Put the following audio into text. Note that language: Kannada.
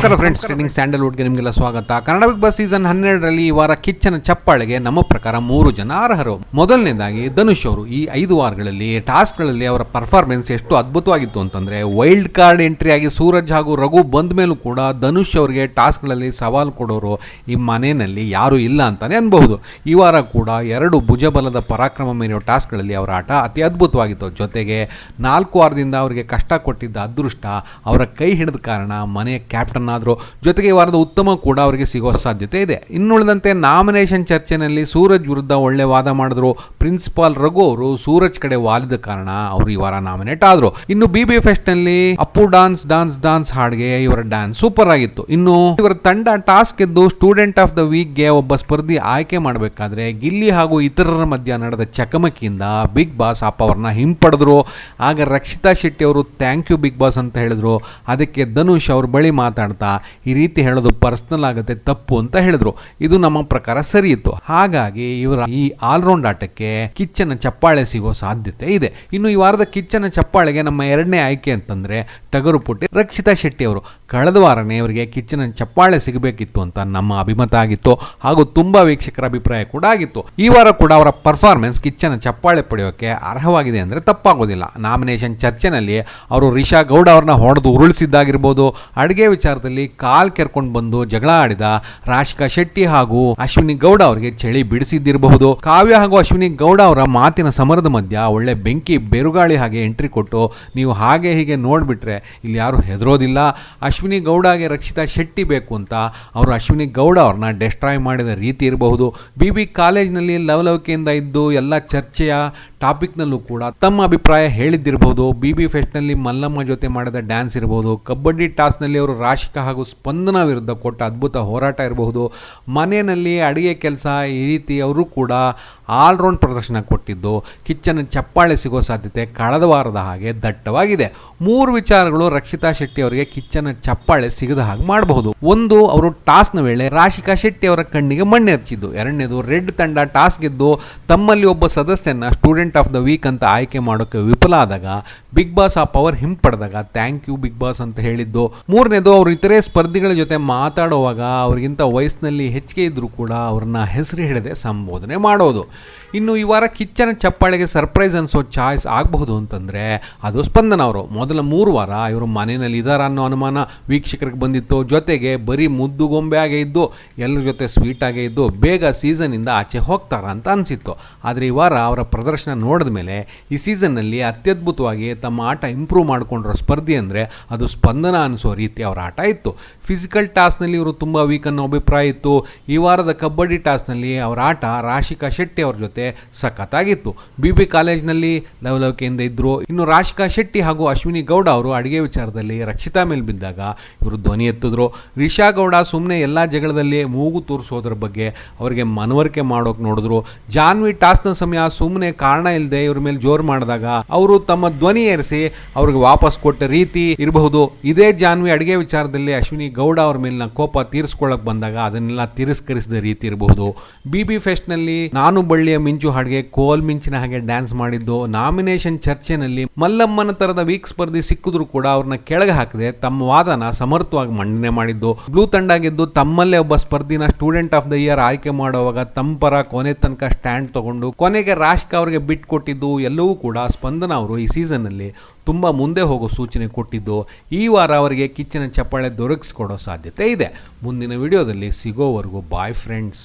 ನಮಸ್ಕಾರ ಫ್ರೆಂಡ್ಸ್ ಟ್ರೇನಿಂಗ್ ಸ್ಯಾಂಡಲ್ವುಡ್ಗೆ ನಿಮಗೆಲ್ಲ ಸ್ವಾಗತ. ಕನ್ನಡ ಬಿಗ್ ಬಾಸ್ ಸೀಸನ್ ಹನ್ನೆರಡರಲ್ಲಿ ಈ ವಾರ ಕಿಚ್ಚನ ಚಪ್ಪಾಳೆಗೆ ನಮ್ಮ ಪ್ರಕಾರ ಮೂರು ಜನ ಅರ್ಹರು. ಮೊದಲನೇದಾಗಿ ಧನುಷ್ ಅವರು ಈ ಐದು ವಾರಗಳಲ್ಲಿ ಟಾಸ್ಕ್ಗಳಲ್ಲಿ ಅವರ ಪರ್ಫಾರ್ಮೆನ್ಸ್ ಎಷ್ಟು ಅದ್ಭುತವಾಗಿತ್ತು ಅಂತಂದ್ರೆ ವೈಲ್ಡ್ ಕಾರ್ಡ್ ಎಂಟ್ರಿ ಆಗಿ ಸೂರಜ್ ಹಾಗೂ ರಘು ಬಂದ ಮೇಲೂ ಕೂಡ ಧನುಷ್ ಅವರಿಗೆ ಟಾಸ್ಕ್ಗಳಲ್ಲಿ ಸವಾಲು ಕೊಡೋರು ಈ ಮನೆಯಲ್ಲಿ ಯಾರೂ ಇಲ್ಲ ಅಂತಾನೆ ಅನ್ಬಹುದು. ಈ ವಾರ ಕೂಡ ಎರಡು ಭುಜಬಲದ ಪರಾಕ್ರಮ ಮೀರಿಯೋ ಟಾಸ್ಕ್ಗಳಲ್ಲಿ ಅವರ ಆಟ ಅತಿ ಅದ್ಭುತವಾಗಿತ್ತು. ಜೊತೆಗೆ ನಾಲ್ಕು ವಾರದಿಂದ ಅವರಿಗೆ ಕಷ್ಟ ಕೊಟ್ಟಿದ್ದ ಅದೃಷ್ಟ ಅವರ ಕೈ ಹಿಡಿದ ಕಾರಣ ಮನೆಯ ಕ್ಯಾಪ್ಟನ್ ಆದರು ಜೊತೆಗೆ ಈ ವಾರದ ಉತ್ತಮ ಕೂಡ ಅವರಿಗೆ ಸಿಗೋ ಸಾಧ್ಯತೆ ಇದೆ. ಇನ್ನುಳಿದಂತೆ ನಾಮಿನೇಷನ್ ಚರ್ಚೆನಲ್ಲಿ ಸೂರಜ್ ವಿರುದ್ಧ ಒಳ್ಳೆ ವಾದ ಮಾಡಿದ್ರು. ಪ್ರಿನ್ಸಿಪಾಲ್ ರಘು ಅವರು ಸೂರಜ್ ಕಡೆ ವಾಲಿದ ಕಾರಣ ಅವರು ಈ ವಾರ ನಾಮಿನೇಟ್ ಆದ್ರು. ಇನ್ನು ಬಿ ಬಿ ಫೆಸ್ಟ್ನಲ್ಲಿ ಅಪ್ಪು ಡಾನ್ಸ್ ಡಾನ್ಸ್ ಡಾನ್ಸ್ ಹಾಡ್ಗೆ ಇವರ ಡ್ಯಾನ್ಸ್ ಸೂಪರ್ ಆಗಿತ್ತು. ಇನ್ನು ಇವರ ತಂಡ ಟಾಸ್ಕ್ ಎದ್ದು ಸ್ಟೂಡೆಂಟ್ ಆಫ್ ದ ವೀಕ್ಗೆ ಒಬ್ಬ ಸ್ಪರ್ಧಿ ಆಯ್ಕೆ ಮಾಡಬೇಕಾದ್ರೆ ಗಿಲ್ಲಿ ಹಾಗೂ ಇತರರ ಮಧ್ಯ ನಡೆದ ಚಕಮಕಿಯಿಂದ ಬಿಗ್ ಬಾಸ್ ಅಪ್ಪ ಅವ್ರನ್ನ ಹಿಂಪಡೆದ್ರು ಆಗ ರಕ್ಷಿತಾ ಶೆಟ್ಟಿ ಅವರು ಥ್ಯಾಂಕ್ ಯು ಬಿಗ್ ಬಾಸ್ ಅಂತ ಹೇಳಿದ್ರು. ಅದಕ್ಕೆ ಧನುಷ್ ಅವ್ರ ಬಳಿ ಮಾತಾಡ್ತಾ ಈ ರೀತಿ ಹೇಳೋದು ಪರ್ಸನಲ್ ಆಗುತ್ತೆ, ತಪ್ಪು ಅಂತ ಹೇಳಿದ್ರು. ಇದು ನಮ್ಮ ಪ್ರಕಾರ ಸರಿ ಇತ್ತು. ಹಾಗಾಗಿ ಇವರ ಈ ಆಲ್ರೌಂಡ್ ಆಟಕ್ಕೆ ಕಿಚ್ಚನ ಚಪ್ಪಾಳೆ ಸಿಗೋ ಸಾಧ್ಯತೆ ಇದೆ. ಇನ್ನು ಈ ವಾರದ ಕಿಚ್ಚನ ಚಪ್ಪಾಳೆಗೆ ನಮ್ಮ ಎರಡನೇ ಆಯ್ಕೆ ಅಂತಂದ್ರೆ ಟಗರು ಪುಟ್ಟಿ ರಕ್ಷಿತಾ ಶೆಟ್ಟಿ ಅವರು ಕಳೆದ ವಾರನೇ ಅವರಿಗೆ ಕಿಚ್ಚನ ಚಪ್ಪಾಳೆ ಸಿಗಬೇಕಿತ್ತು ಅಂತ ನಮ್ಮ ಅಭಿಮತ ಆಗಿತ್ತು. ಹಾಗೂ ತುಂಬಾ ವೀಕ್ಷಕರ ಅಭಿಪ್ರಾಯ ಕೂಡ ಆಗಿತ್ತು. ಈ ವಾರ ಕೂಡ ಅವರ ಪರ್ಫಾರ್ಮೆನ್ಸ್ ಕಿಚ್ಚನ ಚಪ್ಪಾಳೆ ಪಡೆಯೋಕೆ ಅರ್ಹವಾಗಿದೆ ಅಂದ್ರೆ ತಪ್ಪಾಗೋದಿಲ್ಲ. ನಾಮಿನೇಷನ್ ಚರ್ಚೆನಲ್ಲಿ ಅವರು ರಿಷಾ ಗೌಡ ಅವ್ರನ್ನ ಹೊಡೆದು ಉರುಳಿಸಿದ್ದಾಗಿರ್ಬೋದು. ಅಡುಗೆ ವಿಚಾರದಲ್ಲಿ ಕಾಲ್ ಕೆರ್ಕೊಂಡು ಬಂದು ಜಗಳ ಆಡಿದ ರಾಶಿಕಾ ಶೆಟ್ಟಿ ಹಾಗೂ ಅಶ್ವಿನಿ ಗೌಡ ಅವರಿಗೆ ಚಳಿ ಬಿಡಿಸಿದ್ದಿರಬಹುದು. ಕಾವ್ಯ ಹಾಗೂ ಅಶ್ವಿನಿ ಗೌಡ ಅವರ ಮಾತಿನ ಸಮರದ ಮಧ್ಯ ಒಳ್ಳೆ ಬೆಂಕಿ, ಬೆರುಗಾಳಿ ಹಾಗೆ ಎಂಟ್ರಿ ಕೊಟ್ಟು ನೀವು ಹಾಗೆ ಹೀಗೆ ನೋಡ್ಬಿಟ್ರೆ ಇಲ್ಲಿ ಯಾರು ಹೆದರೋದಿಲ್ಲ. ಅಶ್ವಿನಿ ಗೌಡಗೆ ರಕ್ಷಿತಾ ಶೆಟ್ಟಿ ಬೇಕು ಅಂತ ಅವರು ಅಶ್ವಿನಿ ಗೌಡ ಅವ್ರನ್ನ ಡೆಸ್ಟ್ರಾಯ್ ಮಾಡಿದ ರೀತಿ ಇರಬಹುದು. ಬಿ ಬಿ ಕಾಲೇಜ್ನಲ್ಲಿ ಲವಲವಿಕೆಯಿಂದ ಇದ್ದು ಎಲ್ಲ ಚರ್ಚೆಯ ಟಾಪಿಕ್ನಲ್ಲೂ ಕೂಡ ತಮ್ಮ ಅಭಿಪ್ರಾಯ ಹೇಳಿದ್ದಿರಬಹುದು. ಬಿ ಬಿ ಫೆಸ್ಟ್ನಲ್ಲಿ ಮಲ್ಲಮ್ಮ ಜೊತೆ ಮಾಡಿದ ಡ್ಯಾನ್ಸ್ ಇರಬಹುದು. ಕಬಡ್ಡಿ ಟಾಸ್ನಲ್ಲಿ ಅವರು ರಾಶಿಕಾ ಹಾಗೂ ಸ್ಪಂದನ ವಿರುದ್ಧ ಕೊಟ್ಟ ಅದ್ಭುತ ಹೋರಾಟ ಇರಬಹುದು. ಮನೆಯಲ್ಲಿ ಅಡುಗೆ ಕೆಲಸ ಈ ರೀತಿ ಅವರು ಕೂಡ ಆಲ್ರೌಂಡ್ ಪ್ರದರ್ಶನ ಕೊಟ್ಟಿದ್ದು, ಕಿಚ್ಚನ ಚಪ್ಪಾಳೆ ಸಿಗೋ ಸಾಧ್ಯತೆ ಕಳೆದ ವಾರದ ಹಾಗೆ ದಟ್ಟವಾಗಿದೆ. ಮೂರು ವಿಚಾರಗಳು ರಕ್ಷಿತಾ ಶೆಟ್ಟಿ ಅವರಿಗೆ ಕಿಚ್ಚನ ಚಪ್ಪಾಳೆ ಸಿಗದ ಹಾಗೆ ಮಾಡಬಹುದು. ಒಂದು, ಅವರು ಟಾಸ್ನ ವೇಳೆ ರಾಶಿಕಾ ಶೆಟ್ಟಿ ಅವರ ಕಣ್ಣಿಗೆ ಮಣ್ಣೆರಚಿದ್ದು. ಎರಡನೇದು, ರೆಡ್ ತಂಡ ಟಾಸ್ ಗೆದ್ದು ತಮ್ಮಲ್ಲಿ ಒಬ್ಬ ಸದಸ್ಯನ ಸ್ಟೂಡೆಂಟ್ ಆಫ್ ದ ವೀಕ್ ಅಂತ ಆಯ್ಕೆ ಮಾಡೋಕೆ ವಿಫಲ ಆದಾಗ ಬಿಗ್ ಬಾಸ್ ಆ ಪವರ್ ಹಿಂಪಡೆದಾಗ ಥ್ಯಾಂಕ್ ಯು ಬಿಗ್ ಬಾಸ್ ಅಂತ ಹೇಳಿದ್ದು, ಮೂರನೇದು ಅವರು ಇತರೆ ಸ್ಪರ್ಧಿಗಳ ಜೊತೆ ಮಾತಾಡುವಾಗ ಅವರಿಗಿಂತ ವಯಸ್ಸಿನಲ್ಲಿ ಹೆಚ್ಚಿಗೆ ಇದ್ದರೂ ಕೂಡ ಅವ್ರನ್ನ ಹೆಸರು ಹಿಡದೆ ಸಂಬೋಧನೆ ಮಾಡೋದು. ಇನ್ನು ಈ ವಾರ ಕಿಚ್ಚನ ಚಪ್ಪಾಳೆಗೆ ಸರ್ಪ್ರೈಸ್ ಅನ್ಸೋ ಚಾಯ್ಸ್ ಆಗಬಹುದು ಅಂತಂದರೆ, ಅದು ಸ್ಪಂದನ ಅವರು. ಮೊದಲ ಮೂರು ವಾರ ಇವರು ಮನೆಯಲ್ಲಿ ಇದಾರ ಅನ್ನೋ ಅನುಮಾನ ವೀಕ್ಷಕರಿಗೆ ಬಂದಿತ್ತು. ಜೊತೆಗೆ ಬರೀ ಮುದ್ದು ಗೊಂಬೆ ಆಗೇ ಇದ್ದು, ಎಲ್ಲರ ಜೊತೆ ಸ್ವೀಟ್ ಆಗೇ ಇದ್ದು, ಬೇಗ ಸೀಸನಿಂದ ಆಚೆ ಹೋಗ್ತಾರ ಅಂತ ಅನಿಸಿತ್ತು. ಆದರೆ ಈ ವಾರ ಅವರ ಪ್ರದರ್ಶನ ನೋಡಿದ ಮೇಲೆ ಈ ಸೀಸನ್ನಲ್ಲಿ ಅತ್ಯದ್ಭುತವಾಗಿ ತಮ್ಮ ಆಟ ಇಂಪ್ರೂವ್ ಮಾಡಿಕೊಂಡಿರೋ ಸ್ಪರ್ಧೆ ಅಂದರೆ ಅದು ಸ್ಪಂದನ ಅನಿಸೋ ರೀತಿ ಅವರ ಆಟ ಇತ್ತು. ಫಿಸಿಕಲ್ ಟಾಸ್ನಲ್ಲಿ ಇವರು ತುಂಬ ವೀಕ್ ಅನ್ನೋ ಅಭಿಪ್ರಾಯ ಇತ್ತು. ಈ ವಾರದ ಕಬಡ್ಡಿ ಟಾಸ್ನಲ್ಲಿ ಅವರ ಆಟ ರಾಶಿಕಾ ಶೆಟ್ಟಿ ಅವ್ರ ಜೊತೆ ಸಖತ್ತಾಗಿತ್ತು. ಬಿ ಬಿ ಕಾಲೇಜ್ನಲ್ಲಿ ಲವಲವಿಕೆಯಿಂದ ಇದ್ದರು ಇನ್ನು ರಾಶಿಕಾ ಶೆಟ್ಟಿ ಹಾಗೂ ಅಶ್ವಿನಿ ಗೌಡ ಅವರು ಅಡುಗೆ ವಿಚಾರದಲ್ಲಿ ರಕ್ಷಿತಾ ಮೇಲೆ ಬಿದ್ದಾಗ ಇವರು ಧ್ವನಿ ಎತ್ತಿದ್ರು. ರಿಷಾ ಗೌಡ ಸುಮ್ಮನೆ ಎಲ್ಲ ಜಗಳದಲ್ಲಿ ಮೂಗು ತೋರಿಸೋದ್ರ ಬಗ್ಗೆ ಅವರಿಗೆ ಮನವರಿಕೆ ಮಾಡೋಕೆ ನೋಡಿದ್ರು. ಜಾನ್ವಿ ಟಾಸ್ನ ಸಮಯ ಸುಮ್ಮನೆ ಕಾರಣ ಇಲ್ಲದೆ ಇವ್ರ ಮೇಲೆ ಜೋರು ಮಾಡಿದಾಗ ಅವರು ತಮ್ಮ ಧ್ವನಿ ಏರಿಸಿ ಅವ್ರಿಗೆ ವಾಪಸ್ ಕೊಟ್ಟ ರೀತಿ ಇರಬಹುದು. ಇದೇ ಜಾನ್ವಿ ಅಡುಗೆ ವಿಚಾರದಲ್ಲಿ ಅಶ್ವಿನಿ ಗೌಡ ಅವ್ರ ಮೇಲಿನ ಕೋಪ ತೀರಿಸ್ಕೊಳ್ಳೋಕೆ ಬಂದಾಗ ಅದನ್ನೆಲ್ಲ ತಿರಸ್ಕರಿಸಿದ ರೀತಿ ಇರಬಹುದು. ಬಿ ಬಿ ಫೆಸ್ಟ್ನಲ್ಲಿ ನಾನು ಬಳ್ಳಿಯ ಮಿಂಚು ಹಾಡಿಗೆ, ಕೋಲ್ ಮಿಂಚಿನ ಹಾಗೆ ಡ್ಯಾನ್ಸ್ ಮಾಡಿದ್ದು, ನಾಮಿನೇಷನ್ ಚರ್ಚೆನಲ್ಲಿ ಮಲ್ಲಮ್ಮನ ತರದ ವೀಕ್ ಸ್ಪರ್ಧಿ ಸಿಕ್ಕಿದ್ರು ಕೂಡ ಅವ್ರನ್ನ ಕೆಳಗೆ ಹಾಕದೆ. ತಮ್ಮ ವಾದನ ಸಮರ್ಥವಾಗಿ ಮಂಡನೆ ಮಾಡಿದ್ದು. ಬ್ಲೂ ತಂಡ ಗೆದ್ದು ತಮ್ಮಲ್ಲೇ ಒಬ್ಬ ಸ್ಪರ್ಧಿನ ಸ್ಟೂಡೆಂಟ್ ಆಫ್ ದ ಇಯರ್ ಆಯ್ಕೆ ಮಾಡುವಾಗ ತಂಪರ ಪರ ಕೊನೆ ತನಕ ಸ್ಟ್ಯಾಂಡ್ ತಗೊಂಡು, ಕೊನೆಗೆ ರಾಷ್ಕ ಅವರಿಗೆ ಬಿಟ್ಕೊಟ್ಟಿದ್ದು ಎಲ್ಲವೂ ಕೂಡ ಸ್ಪಂದನ ಅವರು ಈ ಸೀಸನ್ ಅಲ್ಲಿ ತುಂಬ ಮುಂದೆ ಹೋಗೋ ಸೂಚನೆ ಕೊಟ್ಟಿದ್ದು. ಈ ವಾರ ಅವರಿಗೆ ಕಿಚ್ಚಿನ ಚಪ್ಪಾಳೆ ದೊರಕಿಸ್ಕೊಡೋ ಸಾಧ್ಯತೆ ಇದೆ. ಮುಂದಿನ ವಿಡಿಯೋದಲ್ಲಿ ಸಿಗೋವರೆಗೂ ಬಾಯ್ ಫ್ರೆಂಡ್ಸ್